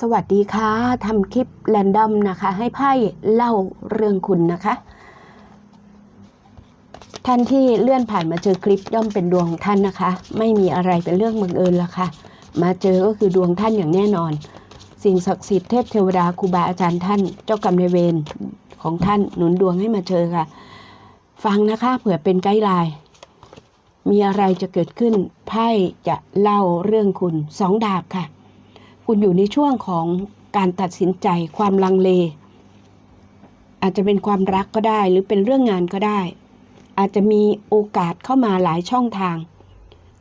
สวัสดีค่ะทำคลิปแรนดอมนะคะ ให้ไพ่เล่าเรื่องคุณนะคะ ท่านที่เลื่อนผ่านมาเจอคลิปย่อมเป็นดวงของท่านนะคะ ไม่มีอะไรเป็นเรื่องบังเอิญละค่ะ มาเจอก็คือดวงท่านอย่างแน่นอน สิ่งศักดิ์สิทธิ์เทพเทวดาครูบาอาจารย์ท่าน เจ้ากรรมนายเวรของท่านหนุนดวงให้มาเจอค่ะ ฟังนะคะเผื่อเป็นไกด์ไลน์มีอะไรจะเกิดขึ้นไพ่จะเล่าเรื่องคุณสองดาบค่ะ คุณอยู่ในช่วงของการตัดสินใจความลังเล อาจจะเป็นความรักก็ได้ หรือเป็นเรื่องงานก็ได้ อาจจะมีโอกาสเข้ามาหลายช่องทาง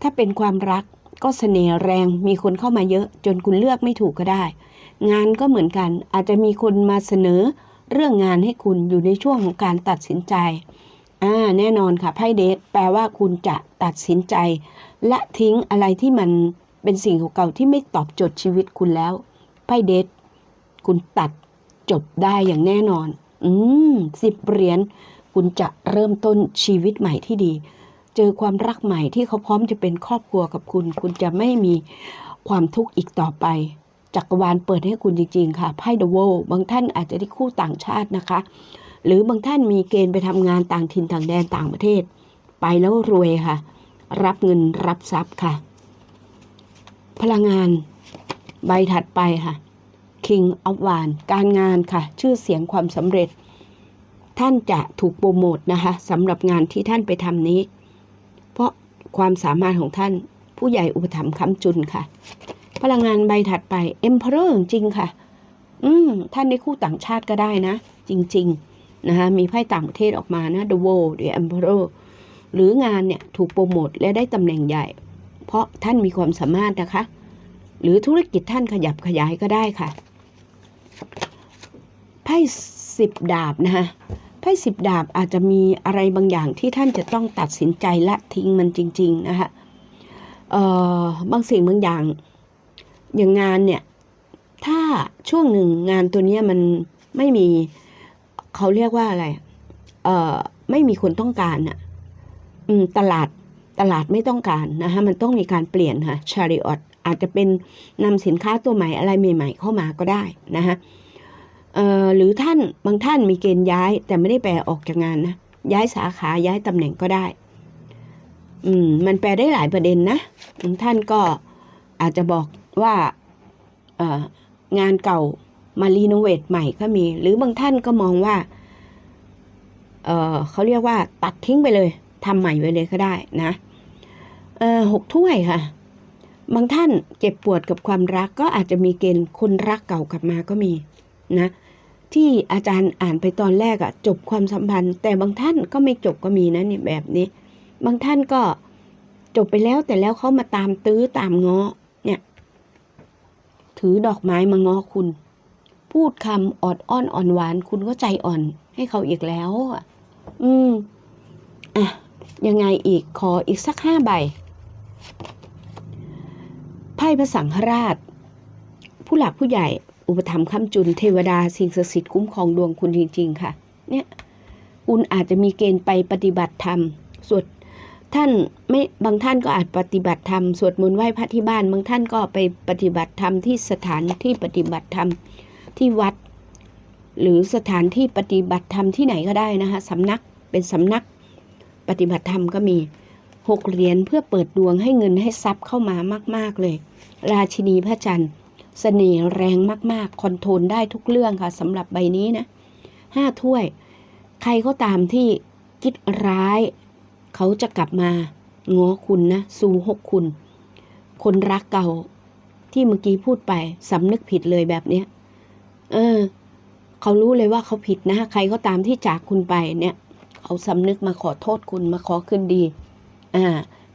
ถ้าเป็นความรักก็เสน่ห์แรงมีคนเข้ามาเยอะ จนคุณเลือกไม่ถูกก็ได้ งานก็เหมือนกัน อาจจะมีคนมาเสนอเรื่องงานให้คุณอยู่ในช่วงของการตัดสินใจอ่าแน่นอนค่ะไพ่เดทแปลว่าคุณจะตัดสินใจและทิ้งอะไรที่มัน เป็นสิ่งเก่าๆที่ไม่ตอบโจทย์ชีวิตคุณแล้ว ไพ่เดทคุณตัดจบได้อย่างแน่นอน อืมสิบเหรียญคุณจะเริ่มต้นชีวิตใหม่ที่ดี เจอความรักใหม่ที่เขาพร้อมจะเป็นครอบครัวกับคุณ คุณจะไม่มีความทุกข์อีกต่อไป จักรวาลเปิดให้คุณจริง ๆ ค่ะ ไพ่เดอะโวบางท่านอาจจะได้คู่ต่างชาตินะคะ หรือบางท่านมีเกณฑ์ไปทำงานต่างถิ่นต่างแดนต่างประเทศ ไปแล้วรวยค่ะ รับเงินรับทรัพย์ค่ะ พลังงานใบถัดไปค่ะ King of w a n การงานค่ะ ชื่อเสียงความสำเร็จ ท่านจะถูกโปรโมทนะคะสำหรับงานที่ท่านไปทำนี้ เพราะความสามารถของท่านผู้ใหญ่อุปถัมภ์ค้ำจุนค่ะ พลังงานใบถัดไป Emperor จริงค่ะ อืม ท่านได้คู่ต่างชาติก็ได้นะ จริง ๆ นะคะมีไพ่ต่างประเทศออกมานะ The World The Emperor หรืองานเนี่ยถูกโปรโมทและได้ตำแหน่งใหญ่ เพราะท่านมีความสามารถนะคะ หรือธุรกิจท่านขยับขยายก็ได้ค่ะไพ่สิบดาบนะคะไพ่สิบดาบอาจจะมีอะไรบางอย่างที่ท่านจะต้องตัดสินใจละทิ้งมันจริง ๆ นะคะเอ่อบางสิ่งบางอย่างอย่างงานเนี่ยถ้าช่วงหนึ่งงานตัวนี้มันไม่มีเขาเรียกว่าอะไร เอ่อ ไม่มีคนต้องการอะอืมตลาด ตลาดไม่ต้องการนะคะมันต้องมีการเปลี่ยนค่ะชาริออตอาจจะเป็นนำสินค้าตัวใหม่อะไรใหม่ ๆ เข้ามาก็ได้นะคะหรือท่านบางท่านมีเกณฑ์ย้ายแต่ไม่ได้แปลออกจากงานนะย้ายสาขาย้ายตำแหน่งก็ได้ อืมมันแปลได้หลายประเด็นนะบางท่านก็อาจจะบอกว่าเองานเก่ามารีโนเวทใหม่ก็มี หรือบางท่านก็มองว่าเออเขาเรียกว่าตัดทิ้งไปเลยทำใหม่ไปเลยก็ได้นะ หกถ้วยค่ะ บางท่านเจ็บปวดกับความรักก็อาจจะมีเกณฑ์คนรักเก่ากลับมาก็มีนะ ที่อาจารย์อ่านไปตอนแรกอะจบความสัมพันธ์ แต่บางท่านก็ไม่จบก็มีนะเนี่ยแบบนี้ บางท่านก็จบไปแล้วแต่แล้วเขามาตามตื้อตามง้อเนี่ย ถือดอกไม้มาง้อคุณ พูดคำออดอ้อนอ่อนหวาน คุณก็ใจอ่อน ให้เขาอีกแล้วอะอืม อะ ยังไงอีกขออีกสักห้าใบ พ่พระสังฆราช ผู้หลักผู้ใหญ่ อุปถัมภ์ค้ำจุนเทวดาสิ่งศักดิ์สิทธิ์คุ้มครองดวงคุณจริง ๆ ค่ะ เนี่ยคุณอาจจะมีเกณฑ์ไปปฏิบัติธรรมสวดท่านไม่บางท่านก็อาจปฏิบัติธรรมสวดมนต์ไหว้พระที่บ้าน บางท่านก็ไปปฏิบัติธรรมที่สถานที่ปฏิบัติธรรมที่วัด หรือสถานที่ปฏิบัติธรรมที่ไหนก็ได้นะคะสำนักเป็นสำนักปฏิบัติธรรมก็มี หกเหรียญเพื่อเปิดดวงให้เงินให้ทรัพย์เข้ามามาก ๆเลย ราชินีพระจันทร์เสน่ห์แรงมากๆ คอนโทรลได้ทุกเรื่องค่ะสำหรับใบนี้นะห้าถ้วย ใครก็ตามที่คิดร้าย เขาจะกลับมาง้อคุณนะ สู่หกคุณ คนรักเก่า ที่เมื่อกี้พูดไปสำนึกผิดเลยแบบเนี้ยเออ เขารู้เลยว่าเขาผิดนะ ใครก็ตามที่จากคุณไปเนี่ย เขาสำนึกมาขอโทษคุณมาขอคืนดี อ่า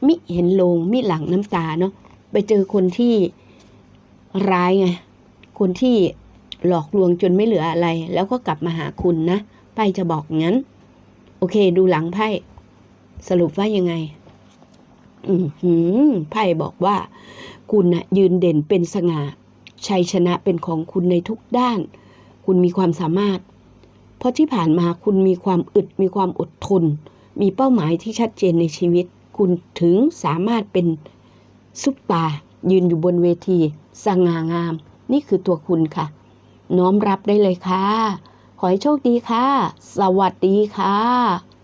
มิเห็นลงมิหลังน้ำตาเนาะไปเจอคนที่ร้ายไงคนที่หลอกลวงจนไม่เหลืออะไร แล้วก็กลับมาหาคุณนะไพ่จะบอกงั้น โอเค ดูหลังไพ่สรุปว่ายังไงอืมหืมไพ่บอกว่า คุณนะยืนเด่นเป็นสง่าชัยชนะเป็นของคุณในทุกด้าน คุณมีความสามารถ เพราะที่ผ่านมาคุณมีความอึดมีความอดทน มีเป้าหมายที่ชัดเจนในชีวิต คุณถึงสามารถเป็นซุปตายืนอยู่บนเวที สง่างาม นี่คือตัวคุณค่ะ น้อมรับได้เลยค่ะ ขอให้โชคดีค่ะ สวัสดีค่ะ